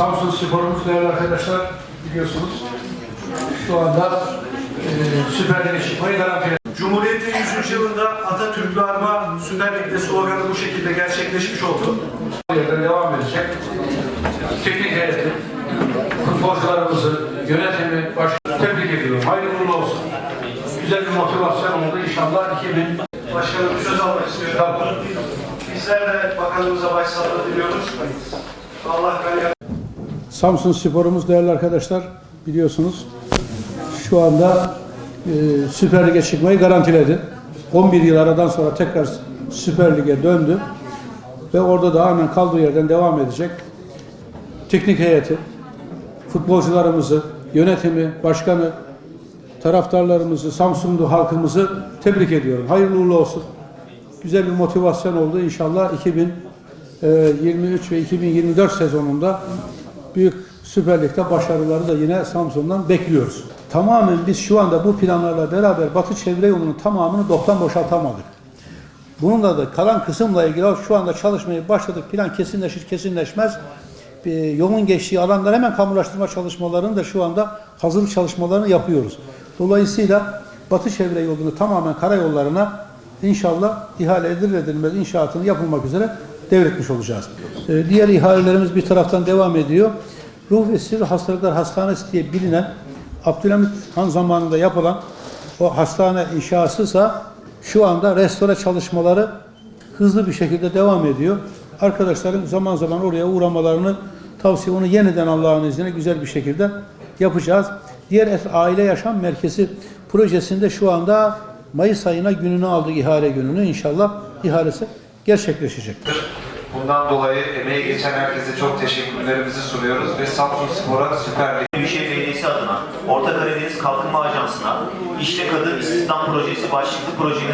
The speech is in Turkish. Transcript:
Samsun Spor'umuz değerli arkadaşlar biliyorsunuz şu anda e, Süper Lig'e çıkmayı garanti Cumhuriyet'in 100. yılında Atatürk'lü arma Süper Lig'de sloganı bu şekilde gerçekleşmiş oldu. yerden devam edecek. Teknik heyeti, futbolcularımızı, yönetimi, başkanı tebrik ediyorum. Hayırlı uğurlu olsun. Güzel bir motivasyon oldu. İnşallah 2000 Başkanım söz almak istiyorum. Bizler de bakanımıza başsağlığı diliyoruz. Allah kariyer Samsun Spor'umuz değerli arkadaşlar biliyorsunuz şu anda e, Süper Lig'e çıkmayı garantiledi. 11 yıl aradan sonra tekrar Süper Lig'e döndü ve orada da aynen kaldığı yerden devam edecek. Teknik heyeti, futbolcularımızı, yönetimi, başkanı, taraftarlarımızı, Samsunlu halkımızı tebrik ediyorum. Hayırlı uğurlu olsun. Güzel bir motivasyon oldu. İnşallah 2023 ve 2024 sezonunda büyük Süper Lig'de başarıları da yine Samsun'dan bekliyoruz. Tamamen biz şu anda bu planlarla beraber Batı Çevre Yolu'nun tamamını doktan boşaltamadık. Bununla da kalan kısımla ilgili şu anda çalışmaya başladık. Plan kesinleşir kesinleşmez. e, yolun geçtiği alanlar hemen kamulaştırma çalışmalarını da şu anda hazırlık çalışmalarını yapıyoruz. Dolayısıyla Batı Çevre Yolu'nu tamamen karayollarına inşallah ihale edilir edilmez inşaatını yapılmak üzere devretmiş olacağız. E, diğer ihalelerimiz bir taraftan devam ediyor. Ruh ve Sinir Hastalıklar Hastanesi diye bilinen Abdülhamit Han zamanında yapılan o hastane inşasıysa şu anda restore çalışmaları hızlı bir şekilde devam ediyor. Arkadaşların zaman zaman oraya uğramalarını tavsiye onu yeniden Allah'ın izniyle güzel bir şekilde yapacağız. Diğer aile yaşam merkezi projesinde şu anda Mayıs ayına gününü aldık ihale gününü inşallah ihalesi gerçekleşecek. Bundan dolayı emeği geçen herkese çok teşekkürlerimizi sunuyoruz ve Samsun Spor'a Süper Lig Büyükşehir Belediyesi adına Orta Karadeniz Kalkınma Ajansı'na İşte Kadın İstihdam Projesi başlıklı projenin